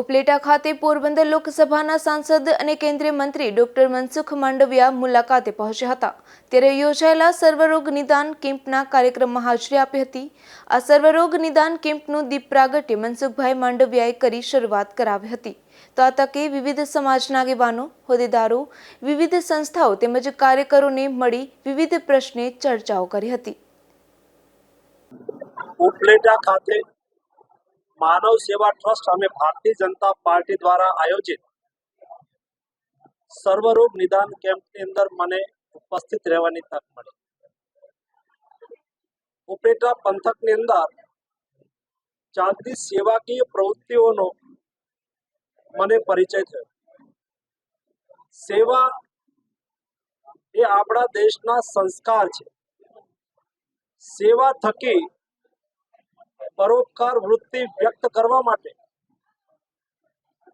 ઉપલેટા ખાતે પોરબંદર લોકસભાના સાંસદ અને કેન્દ્રીય મંત્રી ડોક્ટર મનસુખ માંડવિયા મુલાકાતે પહોંચ્યા હતા. ત્યારે યોજાયેલા સર્વરોગ નિદાન કેમ્પના કાર્યક્રમમાં હાજરી આપી હતી. આ સર્વરોગ નિદાન કેમ્પનું દીપ પ્રાગટ્ય મનસુખભાઈ માંડવિયાએ કરી શરૂઆત કરાવી હતી. તો આ તકે વિવિધ સમાજના આગેવાનો, હોદ્દેદારો, વિવિધ સંસ્થાઓ તેમજ કાર્યકરોને મળી વિવિધ પ્રશ્ને ચર્ચાઓ કરી હતી. ઉપલેટા ખાતે માનવ સેવા ટ્રસ્ટ અને ભારતીય જનતા પાર્ટી દ્વારા આયોજિત સર્વરોગ નિદાન કેમ્પની અંદર મને ઉપસ્થિત રહેવાની તક મળી. ઉપલેટા પંથકની અંદર ચાલતી સેવાકીય પ્રવૃત્તિઓનો મને પરિચય થયો. સેવા એ આપણા દેશના સંસ્કાર છે. સેવા થકી પરોપકાર વૃત્તિ વ્યક્ત કરવા માટે.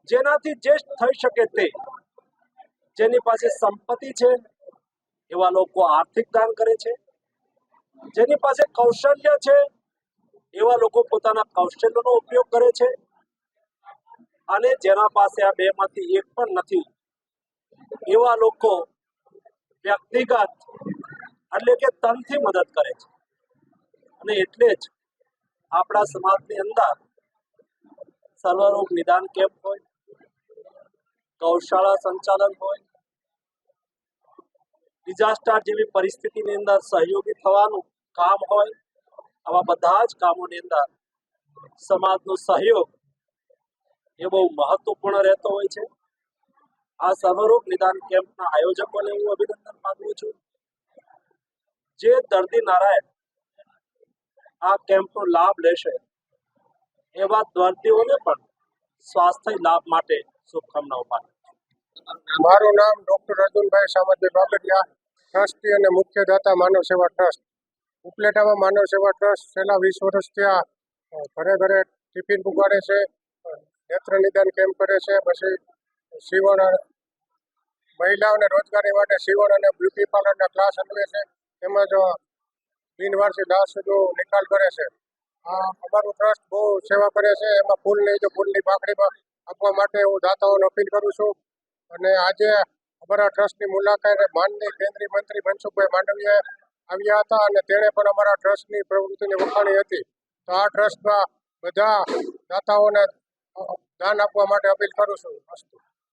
જેનાથી જે થઈ શકે તે. જેની પાસે સંપત્તિ છે, એવા લોકો આર્થિક દાન કરે છે. જેની પાસે કૌશલ્ય છે, એવા લોકો પોતાના કૌશલ્યનો ઉપયોગ કરે છે. અને જેના પાસે આ બેમાંથી એક પણ નથી, એવા લોકો વ્યક્તિગત એટલે કે તનથી મદદ કરે છે. અને એટલે જ આપણા સમાજની અંદર સર્વરોગ નિદાન કેમ્પ હોય, ગૌશાળા સંચાલન હોય ડિઝાસ્ટર જેવી પરિસ્થિતિની અંદર સહયોગી થવાનું કામ હોય, આવા બધા જ કામોની અંદર સમાજનો સહયોગ એ બહુ મહત્વપૂર્ણ રહેતો હોય છે. આ સર્વરૂપ નિદાન કેમ્પના આયોજકોને હું અભિનંદન માગું છું. જે દર્દી નારાયણ આ કેમ્પનો લાભ લેશે. એવા દર્દીઓને પણ સ્વાસ્થ્ય લાભ માટે શુભકામનાઓ પાઠવું મારું નામ ડોક્ટર અર્જુનભાઈ સામતભાઈ બાબરિયા ટ્રસ્ટી અને મુખ્ય દાતા માનવ સેવા ટ્રસ્ટ. ઉપલેટામાં માનવ સેવા ટ્રસ્ટ છેલ્લા વીસ વર્ષથી આ ઘરે ઘરે ટિફિન પુગાડે છે નેત્ર નિદાન કેમ્પ કરે છે, પછી સીવણ, મહિલાઓને રોજગારી માટે સીવણ અને બ્યુટી પાર્લરના ક્લાસ અનવે છે, તેમજ અ, બિનવારસી દાસનો નિકાલ કરે છે. આ અમારું ટ્રસ્ટ બહુ સેવા કરે છે. એમાં ફૂલની જો ફૂલની પાકડીમાં આપવા માટે હું દાતાઓને અપીલ કરું છું. અને આજે અમારા ટ્રસ્ટની મુલાકાત માનની કેન્દ્રીય મંત્રી મનસુખભાઈ માંડવીયા આવ્યા હતા અને તેણે પણ અમારા ટ્રસ્ટની પ્રવૃત્તિને વખાણી હતી. તો આ ટ્રસ્ટમાં બધા દાતાઓને દાન આપવા માટે અપીલ કરું છું. અસ્તુ